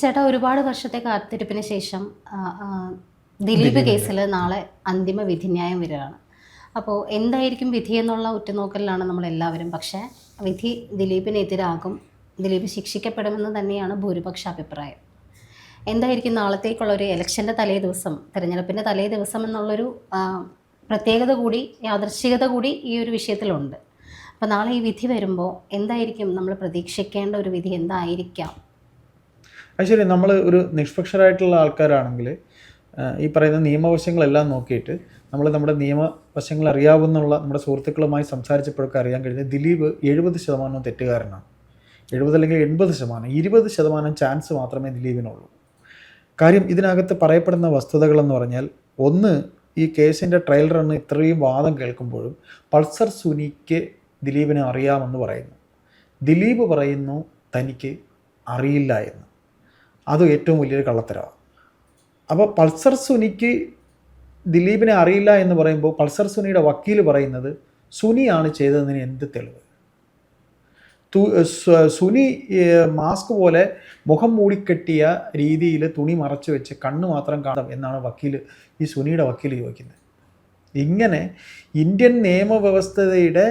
ചേട്ടാ ഒരുപാട് വർഷത്തെ കാത്തിരിപ്പിന് ശേഷം ദിലീപ് കേസിൽ നാളെ അന്തിമ വിധിന്യായം വരികയാണ്. അപ്പോൾ എന്തായിരിക്കും വിധി എന്നുള്ള ഉറ്റുനോക്കലിലാണ് നമ്മളെല്ലാവരും. പക്ഷേ വിധി ദിലീപിനെതിരാകും ദിലീപ് ശിക്ഷിക്കപ്പെടുമെന്ന് തന്നെയാണ് ഭൂരിപക്ഷ അഭിപ്രായം. എന്തായിരിക്കും നാളത്തേക്കുള്ള ഒരു ഇലക്ഷന്റെ തലേ ദിവസം തിരഞ്ഞെടുപ്പിന്റെ തലേ ദിവസം എന്നുള്ളൊരു പ്രത്യേകത കൂടി യാദൃശ്ചികത കൂടി ഈ ഒരു വിഷയത്തിലുണ്ട്. അപ്പോൾ നാളെ ഈ വിധി വരുമ്പോൾ എന്തായിരിക്കും നമ്മൾ പ്രതീക്ഷിക്കേണ്ട ഒരു വിധി എന്തായിരിക്കാം? അത് ശരി നമ്മൾ ഒരു നിഷ്പക്ഷരായിട്ടുള്ള ആൾക്കാരാണെങ്കിൽ ഈ പറയുന്ന നിയമവശങ്ങളെല്ലാം നോക്കിയിട്ട് നമ്മൾ നമ്മുടെ നിയമവശങ്ങൾ അറിയാവുന്നുള്ള നമ്മുടെ സുഹൃത്തുക്കളുമായി സംസാരിച്ചപ്പോഴൊക്കെ അറിയാൻ കഴിഞ്ഞ ദിലീപ് എഴുപത് ശതമാനം തെറ്റുകാരനാണ്. എഴുപത് അല്ലെങ്കിൽ എൺപത് ശതമാനം ഇരുപത് ശതമാനം ചാൻസ് മാത്രമേ ദിലീപിനുള്ളൂ. കാര്യം ഇതിനകത്ത് പറയപ്പെടുന്ന വസ്തുതകളെന്ന് പറഞ്ഞാൽ ഒന്ന് ഈ കേസിന്റെ ട്രയൽ റണ്ണ് ഇത്രയും വാദം കേൾക്കുമ്പോഴും പൾസർ സുനിക്ക് ദിലീപിനെ അറിയാമെന്ന് പറയുന്നു. ദിലീപ് പറയുന്നു തനിക്ക് അറിയില്ല എന്ന്. അത് ഏറ്റവും വലിയൊരു കള്ളത്തരമാണ്. അപ്പോൾ പൾസർ സുനിക്ക് ദിലീപിനെ അറിയില്ല എന്ന് പറയുമ്പോൾ പൾസർ സുനിയുടെ വക്കീൽ പറയുന്നത് സുനിയാണ് ചെയ്തതിന് എന്ത് തെളിവ്? സുനി മാസ്ക് പോലെ മുഖം മൂടിക്കെട്ടിയ രീതിയിൽ തുണി മറച്ചു വെച്ച് കണ്ണ് മാത്രം കാണാം എന്നാണ് വക്കീൽ ഈ സുനിയുടെ വക്കീൽ ചോദിക്കുന്നത്. ഇങ്ങനെ ഇന്ത്യൻ നിയമവ്യവസ്ഥയുടെ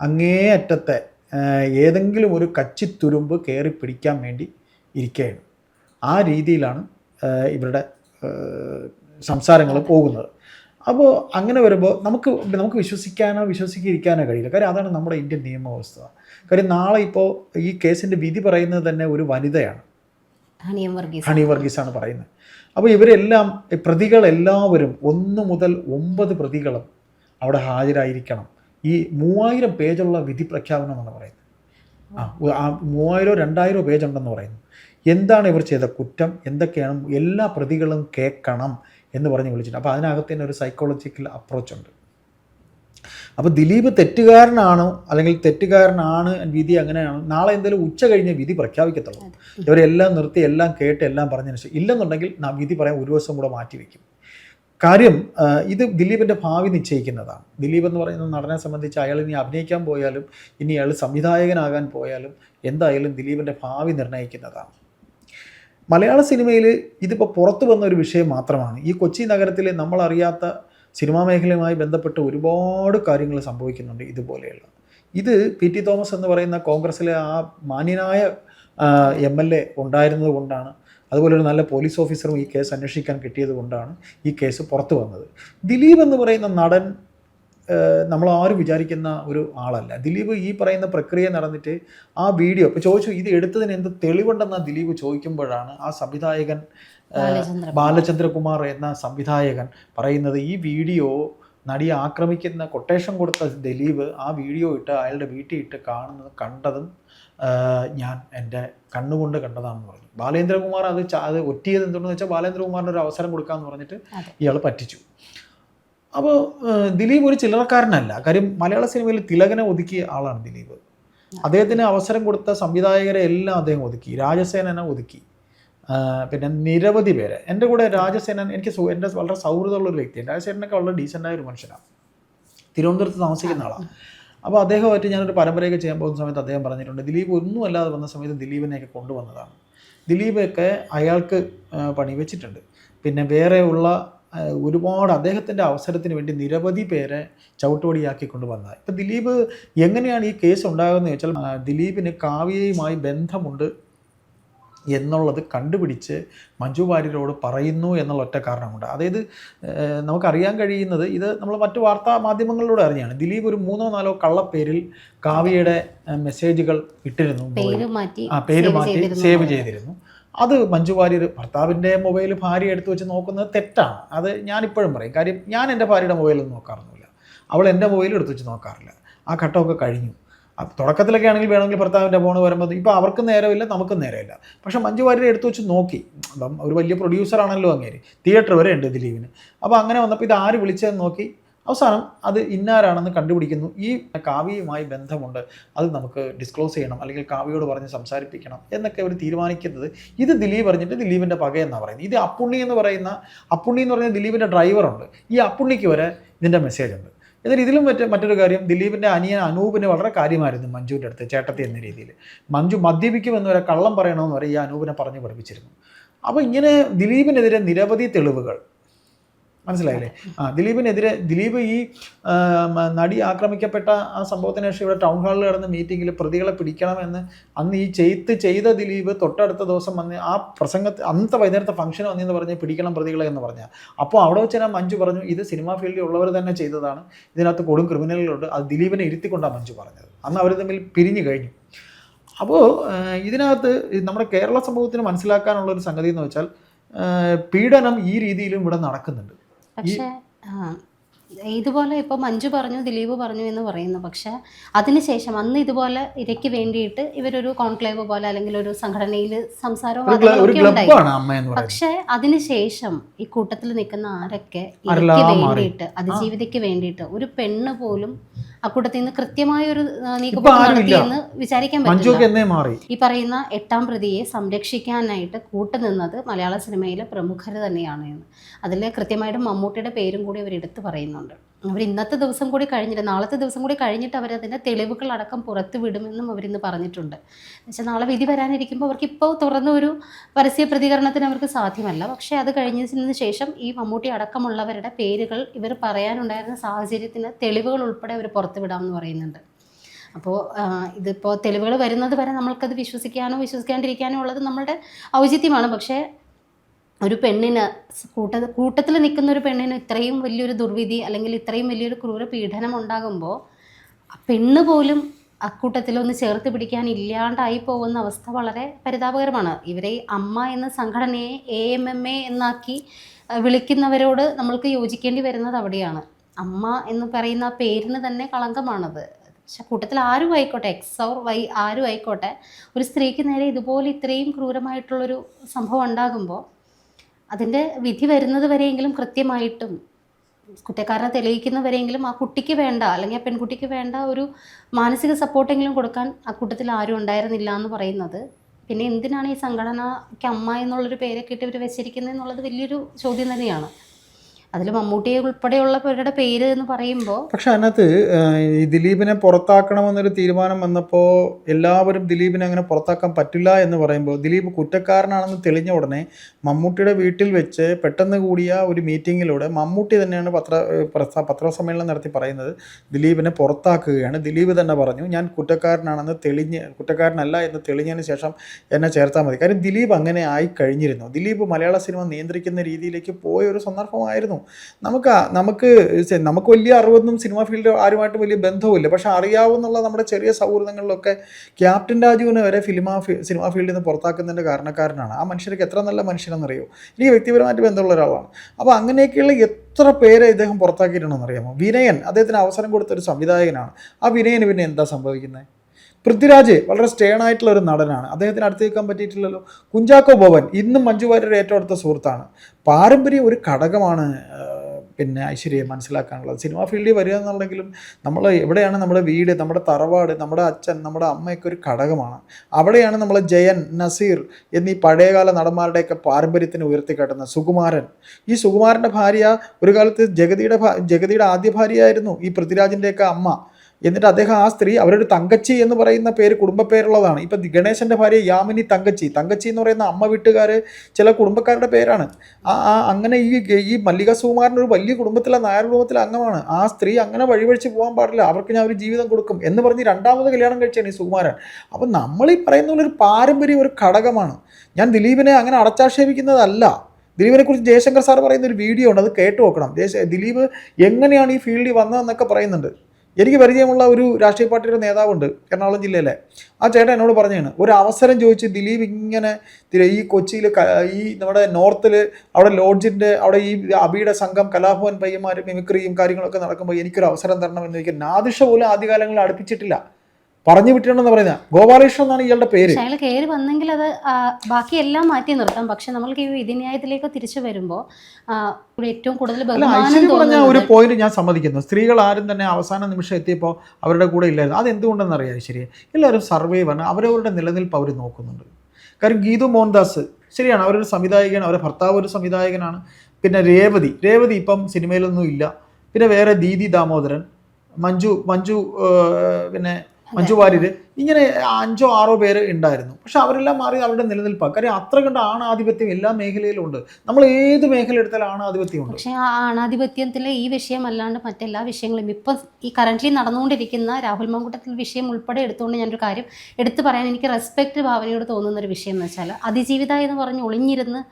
അങ്ങേയറ്റത്തെ ഏതെങ്കിലും ഒരു കച്ചിത്തുരുമ്പ് കയറി പിടിക്കാൻ വേണ്ടി ഇരിക്കുകയാണ്. ആ രീതിയിലാണ് ഇവരുടെ സംസാരങ്ങൾ പോകുന്നത്. അപ്പോൾ അങ്ങനെ വരുമ്പോൾ നമുക്ക് നമുക്ക് വിശ്വസിക്കാനോ വിശ്വസിക്കാതിരിക്കാനോ കഴിയില്ല. കാര്യം അതാണ് നമ്മുടെ ഇന്ത്യൻ നിയമവ്യവസ്ഥ. കാര്യം നാളെ ഇപ്പോൾ ഈ കേസിന്റെ വിധി പറയുന്നത് തന്നെ ഒരു വനിതയാണ്. ഹണി വർഗീസ് വർഗീസാണ് പറയുന്നത്. അപ്പോൾ ഇവരെല്ലാം പ്രതികളെല്ലാവരും ഒന്ന് മുതൽ ഒമ്പത് പ്രതികളും അവിടെ ഹാജരായിരിക്കണം. ഈ മൂവായിരം പേജുള്ള വിധി പ്രഖ്യാപനം എന്നാണ് പറയുന്നത്. ആ മൂവായിരോ രണ്ടായിരോ പേജ് ഉണ്ടെന്ന് പറയുന്നു. എന്താണ് ഇവർ ചെയ്ത കുറ്റം? എന്തൊക്കെയാണ്? എല്ലാ പ്രതികളും കേൾക്കണം എന്ന് പറഞ്ഞ് വിളിച്ചിട്ടുണ്ട്. അപ്പോൾ അതിനകത്ത് തന്നെ ഒരു സൈക്കോളജിക്കൽ അപ്രോച്ചുണ്ട് അപ്പോൾ ദിലീപ് തെറ്റുകാരനാണോ? അല്ലെങ്കിൽ തെറ്റുകാരനാണ് വിധി അങ്ങനെയാണ്? നാളെ എന്തായാലും ഉച്ച കഴിഞ്ഞ് വിധി പ്രഖ്യാപിക്കത്തുള്ളൂ. ഇവരെല്ലാം നിർത്തി എല്ലാം കേട്ട് എല്ലാം പറഞ്ഞതിന് ശേഷം ഇല്ലെന്നുണ്ടെങ്കിൽ നാം വിധി പറയാൻ ഒരു ദിവസം കൂടെ മാറ്റി വയ്ക്കും കാര്യം ഇത് ദിലീപിന്റെ ഭാവി നിശ്ചയിക്കുന്നതാണ്. ദിലീപ് എന്ന് പറയുന്ന നടനെ സംബന്ധിച്ച് അയാൾ ഇനി അഭിനയിക്കാൻ പോയാലും ഇനി അയാൾ സംവിധായകനാകാൻ പോയാലും എന്തായാലും ദിലീപിന്റെ ഭാവി നിർണയിക്കുന്നതാണ്. മലയാള സിനിമയിൽ ഇതിപ്പോൾ പുറത്തു വന്ന ഒരു വിഷയം മാത്രമാണ്. ഈ കൊച്ചി നഗരത്തിൽ നമ്മളറിയാത്ത സിനിമാ മേഖലയുമായി ബന്ധപ്പെട്ട് ഒരുപാട് കാര്യങ്ങൾ സംഭവിക്കുന്നുണ്ട് ഇതുപോലെയുള്ള. ഇത് പി ടി തോമസ് എന്ന് പറയുന്ന കോൺഗ്രസ്സിലെ ആ മാന്യനായ എം എൽ എ ഉണ്ടായിരുന്നത് കൊണ്ടാണ്. അതുപോലെ ഒരു നല്ല പോലീസ് ഓഫീസറും ഈ കേസ് അന്വേഷിക്കാൻ കിട്ടിയത് കൊണ്ടാണ് ഈ കേസ് പുറത്തു വന്നത്. ദിലീപ് എന്ന് പറയുന്ന നടൻ നമ്മൾ ആരും വിചാരിക്കുന്ന ഒരു ആളല്ല. ദിലീപ് ഈ പറയുന്ന പ്രക്രിയ നടന്നിട്ട് ആ വീഡിയോ ഇപ്പോൾ ചോദിച്ചു ഇത് എടുത്തതിന് എന്ത് തെളിവുണ്ടെന്ന് ദിലീപ് ചോദിക്കുമ്പോഴാണ് ആ സംവിധായകൻ ബാലചന്ദ്രകുമാർ. എന്ന സംവിധായകൻ പറയുന്നത് ഈ വീഡിയോ നടിയെ ആക്രമിക്കുന്ന കൊട്ടേഷൻ കൊടുത്ത ദിലീപ് ആ വീഡിയോ ഇട്ട് അയാളുടെ വീട്ടിൽ ഇട്ട് കാണുന്നത് കണ്ടതും ഞാൻ എന്റെ കണ്ണുകൊണ്ട് കണ്ടതാണെന്ന് പറഞ്ഞു. ബാലേന്ദ്രകുമാർ അത് ചാ- അത് ഒറ്റിയത് എന്തുകൊണ്ടെന്ന് വെച്ചാൽ ബാലേന്ദ്രകുമാറിന് ഒരു അവസരം കൊടുക്കാമെന്ന് പറഞ്ഞിട്ട്. ഇയാൾ പറ്റിച്ചു. അപ്പോൾ ദിലീപ് ഒരു ചില്ലറക്കാരനല്ല. കാര്യം മലയാള സിനിമയിൽ തിലകനെ ഒതുക്കിയ ആളാണ് ദിലീപ്. അദ്ദേഹത്തിന് അവസരം കൊടുത്ത സംവിധായകരെ എല്ലാം അദ്ദേഹം ഒതുക്കി. രാജസേനനെ ഒതുക്കി. പിന്നെ നിരവധി പേരെ. എന്റെ കൂടെ രാജസേനൻ എനിക്ക് എന്റെ വളരെ സൗഹൃദമുള്ള ഒരു വ്യക്തിയാണ്. രാജസേനൊക്കെ വളരെ ഡീസന്റായ ഒരു മനുഷ്യനാണ്. തിരുവനന്തപുരത്ത് താമസിക്കുന്ന ആളാണ്. അപ്പോൾ അദ്ദേഹമായിട്ട് ഞാനൊരു പരമ്പരയൊക്കെ ചെയ്യാൻ പോകുന്ന സമയത്ത് അദ്ദേഹം പറഞ്ഞിട്ടുണ്ട് ദിലീപ് ഒന്നും അല്ലാതെ വന്ന സമയത്ത് ദിലീപിനെയൊക്കെ കൊണ്ടുവന്നതാണ്. ദിലീപൊക്കെ അയാൾക്ക് പണി വെച്ചിട്ടുണ്ട്. പിന്നെ വേറെ ഉള്ള ഒരുപാട് അദ്ദേഹത്തിന്റെ അവസരത്തിന് വേണ്ടി നിരവധി പേരെ ചവിട്ടുപടിയാക്കി കൊണ്ടുവന്നത് ഇപ്പം ദിലീപ് എങ്ങനെയാണ് ഈ കേസ് ഉണ്ടാകുന്നത് വെച്ചാൽ ദിലീപിന് കാവ്യയുമായി ബന്ധമുണ്ട് എന്നുള്ളത് കണ്ടുപിടിച്ച് മഞ്ജു വാര്യരോട് പറയുന്നു എന്നുള്ള ഒറ്റ കാരണമുണ്ട്. അതായത് നമുക്കറിയാൻ കഴിയുന്നത് ഇത് നമ്മൾ മറ്റു വാർത്താ മാധ്യമങ്ങളിലൂടെ അറിഞ്ഞാണ്. ദിലീപ് ഒരു മൂന്നോ നാലോ കള്ളപ്പേരിൽ കാവ്യയുടെ മെസ്സേജുകൾ ഇട്ടിരുന്നു. ആ പേര് മാറ്റി സേവ് ചെയ്തിരുന്നു. അത് മഞ്ജു വാര്യർ ഭർത്താവിന്റെ മൊബൈൽ ഭാര്യ എടുത്തു വെച്ച് നോക്കുന്നത് തെറ്റാണ്. അത് ഞാനിപ്പോഴും പറയും. കാര്യം ഞാൻ എന്റെ ഭാര്യയുടെ മൊബൈലൊന്നും നോക്കാറൊന്നുമില്ല. അവൾ എന്റെ മൊബൈൽ എടുത്തു വെച്ച് നോക്കാറില്ല. ആ ഘട്ടമൊക്കെ കഴിഞ്ഞു. തുടക്കത്തിലൊക്കെ ആണെങ്കിൽ വേണമെങ്കിൽ ഭർത്താവിന്റെ ഫോൺ വരുമ്പോൾ ഇപ്പോൾ അവർക്ക് നേരമില്ല നമുക്കും നേരമില്ല. പക്ഷെ മഞ്ജു വാര്യരെ എടുത്തു വെച്ച് നോക്കി. ഒരു വലിയ പ്രൊഡ്യൂസറാണല്ലോ അങ്ങേര്. തിയേറ്റർ വരെ ഉണ്ട് ദിലീപിന് അപ്പോൾ അങ്ങനെ വന്നപ്പോൾ ഇത് ആര് വിളിച്ചതെന്ന് നോക്കി. അവസാനം അത് ഇന്നാരാണെന്ന് കണ്ടുപിടിക്കുന്നു. ഈ കാവ്യയുമായി ബന്ധമുണ്ട്. അത് നമുക്ക് ഡിസ്ക്ലോസ് ചെയ്യണം അല്ലെങ്കിൽ കാവ്യയോട് പറഞ്ഞ് സംസാരിപ്പിക്കണം എന്നൊക്കെ അവർ തീരുമാനിക്കുന്നത് ഇത് ദിലീപ് പറഞ്ഞിട്ട് ദിലീപിന്റെ പകയെന്നാണ് പറയുന്നത്. ഇത് അപ്പുണ്ണി എന്ന് പറയുന്ന അപ്പുണ്ണി എന്ന് പറയുന്ന ദിലീപിന്റെ ഡ്രൈവറുണ്ട് ഈ അപ്പുണ്ണിക്ക് വരെ ഇതിന്റെ മെസ്സേജ് ഉണ്ട്. എന്നാൽ ഇതിലും മറ്റേ മറ്റൊരു കാര്യം ദിലീപിന്റെ അനിയൻ അനൂപിന് വളരെ കാര്യമായിരുന്നു മഞ്ജുവിന്റെ അടുത്ത് ചേട്ടത്തി എന്ന രീതിയിൽ. മഞ്ജു മദ്യപിക്കുമെന്ന് വരെ കള്ളം പറയണമെന്ന് വരെ ഈ അനൂപിനെ പറഞ്ഞു പഠിപ്പിച്ചിരുന്നു. അപ്പോൾ ഇങ്ങനെ ദിലീപിനെതിരെ നിരവധി തെളിവുകൾ മനസ്സിലായില്ലേ? ആ ദിലീപിനെതിരെ ദിലീപ് ഈ നടി ആക്രമിക്കപ്പെട്ട ആ സംഭവത്തിന് ശേഷം ഇവിടെ ടൗൺ ഹാളിൽ നടന്ന മീറ്റിങ്ങിൽ പ്രതികളെ പിടിക്കണമെന്ന് അന്ന് ഈ ചെയ്ത്ത് ചെയ്ത ദിലീപ് തൊട്ടടുത്ത ദിവസം വന്ന് ആ പ്രസംഗത്തിൽ അന്നത്തെ വൈകുന്നേരത്തെ ഫംഗ്ഷൻ വന്നെന്ന് പറഞ്ഞ് പിടിക്കണം പ്രതികളെ എന്ന് പറഞ്ഞാൽ അപ്പോൾ അവിടെ വെച്ച് ഞാൻ മഞ്ജു പറഞ്ഞു ഇത് സിനിമാ ഫീൽഡിൽ ഉള്ളവർ തന്നെ ചെയ്തതാണ്. ഇതിനകത്ത് കൊടും ക്രിമിനലുകളുണ്ട്. അത് ദിലീപിനെ ഇരുത്തിക്കൊണ്ടാണ് മഞ്ജു പറഞ്ഞത്. അന്ന് അവർ തമ്മിൽ പിരിഞ്ഞു കഴിഞ്ഞു. അപ്പോൾ ഇതിനകത്ത് നമ്മുടെ കേരള സമൂഹത്തിന് മനസ്സിലാക്കാനുള്ള ഒരു സംഗതി എന്ന് വെച്ചാൽ പീഡനം ഈ രീതിയിലും ഇവിടെ നടക്കുന്നുണ്ട്. പക്ഷേ ഇതുപോലെ ഇപ്പോൾ മഞ്ജു പറഞ്ഞു ദിലീപ് പറഞ്ഞു എന്ന് പറയുന്നു. പക്ഷേ അതിനുശേഷം അന്ന് ഇതുപോലെ ഇരയ്ക്ക് വേണ്ടിയിട്ട് ഇവരൊരു കോൺക്ലേവ് പോലെ അല്ലെങ്കിൽ ഒരു സംഘടനയിൽ സംസാരവും പക്ഷേ അതിനുശേഷം ഈ കൂട്ടത്തിൽ നിൽക്കുന്ന ആരൊക്കെ ഇരയ്ക്ക് വേണ്ടിയിട്ട് അതിജീവിതയ്ക്ക് വേണ്ടിയിട്ട് ഒരു പെണ്ണ് പോലും അക്കൂട്ടത്തിൽ നിന്ന് കൃത്യമായ ഒരു ഇപ്പൊ നീക്കുപോക്ക് നടത്തിയെന്ന് വിചാരിക്കാൻ പറ്റില്ല. മാറി. ഈ പറയുന്ന എട്ടാം പ്രതിയെ സംരക്ഷിക്കാനായിട്ട് കൂട്ടുനിന്നത് മലയാള സിനിമയിലെ പ്രമുഖർ തന്നെയാണ് എന്ന്. അതിൽ കൃത്യമായിട്ട് മമ്മൂട്ടിയുടെ പേരും കൂടി അവർ എടുത്തു പറയുന്നുണ്ട്. അവർ ഇന്നത്തെ ദിവസം കൂടി കഴിഞ്ഞിട്ട് നാളത്തെ ദിവസം കൂടി കഴിഞ്ഞിട്ട് അവർ അവരതിന്റെ തെളിവുകളടക്കം പുറത്തു വിടുമെന്നും അവരിന്ന് പറഞ്ഞിട്ടുണ്ട്. പക്ഷേ നാളെ വിധി വരാനിരിക്കുമ്പോൾ അവർക്ക് ഇപ്പോൾ തുറന്ന ഒരു പരസ്യ പ്രതികരണത്തിന് അവർക്ക് സാധ്യമല്ല. പക്ഷേ അത് കഴിഞ്ഞതിന് ശേഷം ഈ മമ്മൂട്ടി അടക്കമുള്ളവരുടെ പേരുകൾ ഇവർ പറയാനുണ്ടായിരുന്ന സാഹചര്യത്തിന് തെളിവുകൾ ഉൾപ്പെടെ അവർ പുറത്തുവിടാമെന്ന് പറയുന്നുണ്ട്. അപ്പോൾ ഇതിപ്പോൾ തെളിവുകൾ വരുന്നത് വരെ നമ്മൾക്കത് വിശ്വസിക്കാനോ വിശ്വസിക്കാണ്ടിരിക്കാനോ ഉള്ളത് നമ്മളുടെ ഔചിത്യമാണ്. പക്ഷേ ഒരു പെണ്ണിന് കൂട്ട കൂട്ടത്തിൽ നിൽക്കുന്ന ഒരു പെണ്ണിന് ഇത്രയും വലിയൊരു ദുർവിധി അല്ലെങ്കിൽ ഇത്രയും വലിയൊരു ക്രൂര പീഡനം ഉണ്ടാകുമ്പോൾ പെണ്ണ് പോലും അക്കൂട്ടത്തിലൊന്ന് ചേർത്ത് പിടിക്കാൻ ഇല്ലാണ്ടായി പോകുന്ന അവസ്ഥ വളരെ പരിതാപകരമാണ്. ഇവരെ അമ്മ എന്ന സംഘടനയെ എ എം എം എ എന്നാക്കി വിളിക്കുന്നവരോട് നമ്മൾക്ക് യോജിക്കേണ്ടി വരുന്നത് അവിടെയാണ്. അമ്മ എന്ന് പറയുന്ന പേരിന് തന്നെ കളങ്കമാണത്. പക്ഷെ കൂട്ടത്തിൽ ആരും ആയിക്കോട്ടെ എക്സ് ഓർ വൈ ആരും ആയിക്കോട്ടെ ഒരു സ്ത്രീക്ക് നേരെ ഇതുപോലെ ഇത്രയും ക്രൂരമായിട്ടുള്ളൊരു സംഭവം ഉണ്ടാകുമ്പോൾ അതിന്റെ വിധി വരുന്നത് വരെയെങ്കിലും കൃത്യമായിട്ടും കുറ്റക്കാരനെ തെളിയിക്കുന്നവരെങ്കിലും ആ കുട്ടിക്ക് വേണ്ട അല്ലെങ്കിൽ ആ പെൺകുട്ടിക്ക് വേണ്ട ഒരു മാനസിക സപ്പോർട്ടെങ്കിലും കൊടുക്കാൻ ആ കൂട്ടത്തിൽ ആരും ഉണ്ടായിരുന്നില്ല എന്ന് പറയുന്നത്. പിന്നെ എന്തിനാണ് ഈ സംഘടനയ്ക്ക് അമ്മ എന്നുള്ളൊരു പേരൊക്കെ ഇട്ട് ഇവർ വെച്ചിരിക്കുന്നത് എന്നുള്ളത് വലിയൊരു ചോദ്യം തന്നെയാണ്. അതിൽ മമ്മൂട്ടിയെ ഉൾപ്പെടെയുള്ളവരുടെ പേര് എന്ന് പറയുമ്പോൾ പക്ഷെ അതിനകത്ത് ഈ ദിലീപിനെ പുറത്താക്കണമെന്നൊരു തീരുമാനം വന്നപ്പോൾ എല്ലാവരും ദിലീപിനെ അങ്ങനെ പുറത്താക്കാൻ പറ്റില്ല എന്ന് പറയുമ്പോൾ ദിലീപ് കുറ്റക്കാരനാണെന്ന് തെളിഞ്ഞ ഉടനെ മമ്മൂട്ടിയുടെ വീട്ടിൽ വെച്ച് പെട്ടെന്ന് കൂടിയ ഒരു മീറ്റിങ്ങിലൂടെ മമ്മൂട്ടി തന്നെയാണ് പത്ര പത്രസമ്മേളനം നടത്തി പറയുന്നത് ദിലീപിനെ പുറത്താക്കുകയാണ്. ദിലീപ് തന്നെ പറഞ്ഞു ഞാൻ കുറ്റക്കാരനാണെന്ന് തെളിഞ്ഞ് കുറ്റക്കാരനല്ല എന്ന് തെളിഞ്ഞതിന് ശേഷം എന്നെ ചേർത്താൽ മതി. കാര്യം ദിലീപ് അങ്ങനെ ആയി കഴിഞ്ഞിരുന്നു. ദിലീപ് മലയാള സിനിമ നിയന്ത്രിക്കുന്ന രീതിയിലേക്ക് പോയ ഒരു സന്ദർഭമായിരുന്നു. നമുക്ക് നമുക്ക് നമുക്ക് വലിയ അറിവൊന്നും സിനിമ ഫീൽഡ് ആരുമായിട്ടും വലിയ ബന്ധവുമില്ല. പക്ഷെ അറിയാവുന്നുള്ള നമ്മുടെ ചെറിയ സൗഹൃദങ്ങളിലൊക്കെ ക്യാപ്റ്റൻ രാജുവിനെ വരെ ഫിലിമ സിനിമാ ഫീൽഡിൽ നിന്ന് പുറത്താക്കുന്നതിന്റെ കാരണക്കാരനാണ്. ആ മനുഷ്യർക്ക് എത്ര നല്ല മനുഷ്യനെന്നറിയോ? എനിക്ക് വ്യക്തിപരമായിട്ട് ബന്ധമുള്ള ഒരാളാണ്. അപ്പോൾ അങ്ങനെയൊക്കെയുള്ള എത്ര പേരെ ഇദ്ദേഹം പുറത്താക്കിയിട്ടുണ്ടെന്ന് അറിയാമോ വിനയൻ അദ്ദേഹത്തിന് അവസരം കൊടുത്ത ഒരു സംവിധായകനാണ്. ആ വിനയന് പിന്നെ എന്താ സംഭവിക്കുന്നത്? പൃഥ്വിരാജ് വളരെ സ്റ്റേൺ ആയിട്ടുള്ള ഒരു നടനാണ്. അദ്ദേഹത്തിന് അടുത്ത് നിൽക്കാൻ പറ്റിയിട്ടില്ലല്ലോ. കുഞ്ചാക്കോ ബോബൻ ഇന്നും മഞ്ജു വാര്യർ ഏറ്റവും അടുത്ത സുഹൃത്താണ്. പാരമ്പര്യം ഒരു ഘടകമാണ് പിന്നെ ഐശ്വര്യയെ മനസ്സിലാക്കാനുള്ളത്. സിനിമാ ഫീൽഡിൽ വരിക എന്നുണ്ടെങ്കിലും നമ്മൾ എവിടെയാണ് നമ്മുടെ വീട് നമ്മുടെ തറവാട് നമ്മുടെ അച്ഛൻ നമ്മുടെ അമ്മയൊക്കെ ഒരു ഘടകമാണ്. അവിടെയാണ് നമ്മൾ ജയൻ നസീർ എന്നീ പഴയകാല നടന്മാരുടെയൊക്കെ പാരമ്പര്യത്തിന് ഉയർത്തിക്കാട്ടുന്നത്. സുകുമാരൻ. ഈ സുകുമാരന്റെ ഭാര്യ ഒരു കാലത്ത് ജഗതിയുടെ ജഗതിയുടെ ആദ്യ ഭാര്യയായിരുന്നു ഈ പൃഥ്വിരാജിന്റെയൊക്കെ അമ്മ. എന്നിട്ട് അദ്ദേഹം ആ സ്ത്രീ അവരൊരു തങ്കച്ചി എന്ന് പറയുന്ന പേര് കുടുംബ പേരുള്ളതാണ്. ഇപ്പം ഗണേശന്റെ ഭാര്യ യാമിനി തങ്കച്ചി. തങ്കച്ചി എന്ന് പറയുന്ന അമ്മ വീട്ടുകാർ ചില കുടുംബക്കാരുടെ പേരാണ്. ആ അങ്ങനെ ഈ ഈ മല്ലിക സുകുമാരന്റെ ഒരു വലിയ കുടുംബത്തിലെ നായർ കുടുംബത്തിലെ അംഗമാണ്. ആ സ്ത്രീ അങ്ങനെ വഴിവഴിച്ച് പോകാൻ പാടില്ല. അവർക്ക് ഞാൻ ഒരു ജീവിതം കൊടുക്കും എന്ന് പറഞ്ഞ് രണ്ടാമത് കല്യാണം കഴിച്ചാണ് ഈ സുകുമാരൻ. അപ്പം നമ്മൾ ഈ പറയുന്ന ഒരു പാരമ്പര്യം ഒരു ഘടകമാണ്. ഞാൻ ദിലീപിനെ അങ്ങനെ അടച്ചാക്ഷേപിക്കുന്നതല്ല. ദിലീപിനെ കുറിച്ച് ജയശങ്കർ സാർ പറയുന്ന ഒരു വീഡിയോ ഉണ്ട് അത് കേട്ടു നോക്കണം. ദിലീപ് എങ്ങനെയാണ് ഈ ഫീൽഡിൽ വന്നതെന്നൊക്കെ പറയുന്നുണ്ട്. എനിക്ക് പരിചയമുള്ള ഒരു രാഷ്ട്രീയ പാർട്ടിയുടെ നേതാവുണ്ട് എറണാകുളം ജില്ലയിലെ. ആ ചേട്ടൻ എന്നോട് പറഞ്ഞാണ് ഒരു അവസരം ചോദിച്ച് ദിലീപ് ഇങ്ങനെ ഈ കൊച്ചിയിൽ ഈ നമ്മുടെ നോർത്തിൽ അവിടെ ലോഡ്ജിന്റെ അവിടെ ഈ അബിയുടെ സംഘം കലാഭവൻ പയ്യന്മാരും മിമിക്രിയും കാര്യങ്ങളൊക്കെ നടക്കുമ്പോൾ എനിക്കൊരു അവസരം തരണം എന്ന് ചോദിക്കാൻ നാദിഷ പോലും ആദ്യകാലങ്ങളിൽ അടുപ്പിച്ചിട്ടില്ല. പറഞ്ഞു വിട്ടിട്ടുണ്ടെന്ന് പറയുന്ന. ഗോപാലകൃഷ്ണൻ എന്നാണ് ഇയാളുടെ പേര്. അയാൾ കയറി വന്നെങ്കിൽ അത് ബാക്കിയെല്ലാം മാറ്റി നിർത്താം. പക്ഷെ നമ്മൾക്ക് ഈ വിധിന്യായത്തിലേക്ക് തിരിച്ചു വരുമ്പോൾ ഏറ്റവും കൂടുതൽ പറഞ്ഞ ഒരു പോയിന്റ് ഞാൻ സമ്മതിക്കുന്നു. സ്ത്രീകൾ ആരും തന്നെ അവസാന നിമിഷം എത്തിയപ്പോൾ അവരുടെ കൂടെ ഇല്ലായിരുന്നു. അത് എന്തുകൊണ്ടെന്ന് അറിയാം ശരി എല്ലാവരും സർവൈവാണ് അവരവരുടെ നിലനിൽപ്പ് അവർ നോക്കുന്നുണ്ട്. കാര്യം ഗീതു മോഹൻദാസ് ശരിയാണ്. അവരൊരു സംവിധായകനാണ് അവരുടെ ഭർത്താവ് ഒരു സംവിധായകനാണ്. പിന്നെ രേവതി. രേവതി ഇപ്പം സിനിമയിലൊന്നും ഇല്ല. പിന്നെ വേറെ ദീദി ദാമോദരൻ മഞ്ജു മഞ്ജു പിന്നെ മഞ്ജു വാര്യർ ഇങ്ങനെ അഞ്ചോ ആറോ പേര് ഉണ്ടായിരുന്നു. പക്ഷെ അവരെല്ലാം മാറി അവരുടെ നിലനിൽപ്പാണ് കാര്യം അത്ര കണ്ട ആണാധിപത്യം എല്ലാ മേഖലയിലും ഉണ്ട് നമ്മൾ ഏത് മേഖല എടുത്താലും ആണാധിപത്യം ഉണ്ട് പക്ഷേ ആ ആണാധിപത്യത്തിലെ ഈ വിഷയം അല്ലാണ്ട് മറ്റെല്ലാ വിഷയങ്ങളും ഇപ്പം ഈ കറന്റ്ലി നടന്നുകൊണ്ടിരിക്കുന്ന രാഹുൽ മങ്കുട്ടത്തിൽ വിഷയം ഉൾപ്പെടെ എടുത്തുകൊണ്ട് ഞാനൊരു കാര്യം എടുത്തു പറയാൻ എനിക്ക് റെസ്പെക്റ്റ് ഭാവനയോട് തോന്നുന്ന ഒരു വിഷയം എന്ന് വെച്ചാൽ അതിജീവിത എന്ന് പറഞ്ഞ് ഒളിഞ്ഞിരുന്ന്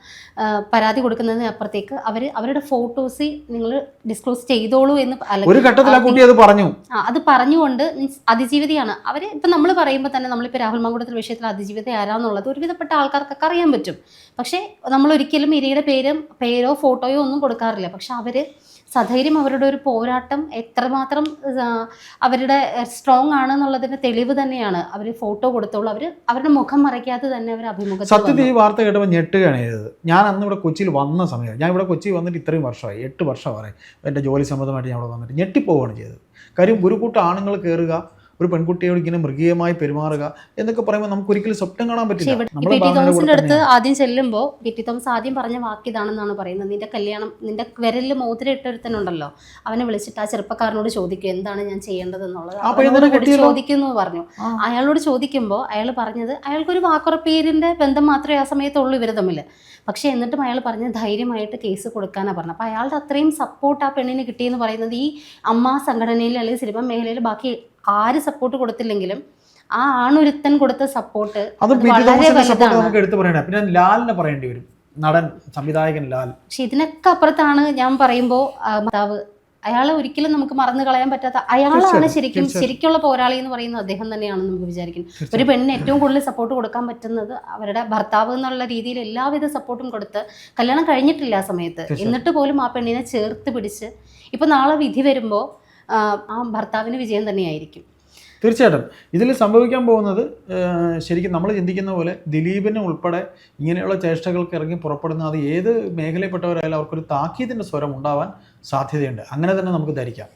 പരാതി കൊടുക്കുന്നതിന് അപ്പുറത്തേക്ക് അവർ അവരുടെ ഫോട്ടോസ് നിങ്ങൾ ഡിസ്ക്ലോസ് ചെയ്തോളൂ എന്ന് അല്ലെങ്കിൽ ഒരു ഘട്ടത്തിൽ ആ കുട്ടി അത് പറഞ്ഞു. ആ അത് പറഞ്ഞുകൊണ്ട് മീൻസ് അതിജീവിതയാണ്. അവർ ഇപ്പം നമ്മൾ പറയുമ്പോൾ തന്നെ നമ്മളിപ്പോൾ രാഹുൽ മങ്കുടത്തിൽ വിഷയത്തിൽ അതിജീവിത ആരാന്നുള്ളത് ഒരുവിധപ്പെട്ട ആൾക്കാർക്കൊക്കെ അറിയാൻ പറ്റും. പക്ഷേ നമ്മൾ ഒരിക്കലും ഇരയുടെ പേരും പേരോ ഫോട്ടോയോ ഒന്നും കൊടുക്കാറില്ല. പക്ഷെ അവർ സധൈര്യം അവരുടെ ഒരു പോരാട്ടം എത്രമാത്രം അവരുടെ സ്ട്രോങ് ആണ് എന്നുള്ളതിന്റെ തെളിവ് തന്നെയാണ്. അവർ ഫോട്ടോ കൊടുത്തോളൂ. അവർ അവരുടെ മുഖം മറയ്ക്കാതെ തന്നെ അവർ അഭിമുഖം സത്യത്തിൽ ഈ വാർത്ത കേട്ടപ്പോൾ ഞെട്ടുകയാണ് ചെയ്തത് ഞാൻ അന്ന് ഇവിടെ കൊച്ചിയിൽ വന്ന സമയം ഞാൻ ഇവിടെ കൊച്ചിയിൽ വന്നിട്ട് ഇത്രയും വർഷമായി എട്ട് വർഷമായി. എന്റെ ജോലി സംബന്ധമായിട്ട് ഞാൻ ഇവിടെ വന്നിട്ട് ഞെട്ടിപ്പോവുകയാണ് ചെയ്തത്. കാര്യം ഒരു കൂട്ടം ആണുങ്ങൾ കയറുക ഒരു പെൺകുട്ടിയോട് ഇങ്ങനെ മൃഗീയമായി പെരുമാറുക എന്നൊക്കെ പറയുമ്പോൾ നമുക്ക് ഒരിക്കലും സ്വപ്നം കാണാൻ പറ്റില്ല. അടുത്ത് ആദ്യം ചെല്ലുമ്പോൾ ടി തോമസ് ആദ്യം പറഞ്ഞ വാക്കിതാണെന്നാണ് പറയുന്നത്. നിന്റെ കല്യാണം നിന്റെ വിരലിൽ മോതിര ഇട്ടൊരുത്തനുണ്ടല്ലോ അവനെ വിളിച്ചിട്ട് ആ ചെറുപ്പക്കാരനോട് ചോദിക്കും എന്താണ് ഞാൻ ചെയ്യേണ്ടത് എന്നുള്ളത്? ചോദിക്കുന്നു പറഞ്ഞു. അയാളോട് ചോദിക്കുമ്പോൾ അയാൾ പറഞ്ഞത് അയാൾക്കൊരു വാക്കുറപ്പേരിന്റെ ബന്ധം മാത്രമേ ആ സമയത്തുള്ളൂ ഇവർ തമ്മിൽ. പക്ഷേ എന്നിട്ടും അയാൾ പറഞ്ഞ് ധൈര്യമായിട്ട് കേസ് കൊടുക്കാനാണ് പറഞ്ഞത്. അപ്പോൾ അയാളുടെ അത്രയും സപ്പോർട്ട് ആ പെണ്ണിന് കിട്ടിയെന്ന് പറയുന്നത് ഈ അമ്മ സംഘടനയിൽ അല്ലെങ്കിൽ സിനിമ മേഖലയിൽ ബാക്കി ആര് സപ്പോർട്ട് കൊടുത്തില്ലെങ്കിലും ആ ആണൊരുത്തൻ കൊടുത്ത സപ്പോർട്ട് നമുക്ക് എടുത്തു പറയണേ പിന്നെ ലാലിനെ പറയേണ്ടി വരും. നടൻ സംവിധായകൻ ലാൽ. പക്ഷെ ഇതിനൊക്കെ അപ്പുറത്താണ് ഞാൻ പറയുമ്പോൾ മാതാവ് അയാളെ ഒരിക്കലും നമുക്ക് മറന്നു കളയാൻ പറ്റാത്ത അയാളാണ് ശരിക്കും. ശരിക്കുള്ള പോരാളി എന്ന് പറയുന്നത് അദ്ദേഹം തന്നെയാണെന്ന് നമുക്ക് വിചാരിക്കുന്നത് ഒരു പെണ്ണിന് ഏറ്റവും കൂടുതൽ സപ്പോർട്ട് കൊടുക്കാൻ പറ്റുന്നത് അവരുടെ ഭർത്താവ് എന്നുള്ള രീതിയിൽ എല്ലാവിധ സപ്പോർട്ടും കൊടുത്ത് കല്യാണം കഴിഞ്ഞിട്ടില്ല ആ സമയത്ത്. എന്നിട്ട് പോലും ആ പെണ്ണിനെ ചേർത്ത് പിടിച്ച്. ഇപ്പൊ നാളെ വിധി വരുമ്പോൾ ആ ഭർത്താവിന് വിജയം തന്നെയായിരിക്കും. തീർച്ചയായിട്ടും. ഇതിൽ സംഭവിക്കാൻ പോകുന്നത് ശരിക്കും നമ്മൾ ചിന്തിക്കുന്ന പോലെ ദിലീപിന് ഉൾപ്പെടെ ഇങ്ങനെയുള്ള ചേഷ്ടകൾക്ക് ഇറങ്ങി പുറപ്പെടുന്ന അത് ഏത് മേഖലയിൽപ്പെട്ടവരായാലും അവർക്കൊരു താക്കീതിന്റെ സ്വരം ഉണ്ടാവാൻ സാധ്യതയുണ്ട്. അങ്ങനെ തന്നെ നമുക്ക് ധരിക്കാം.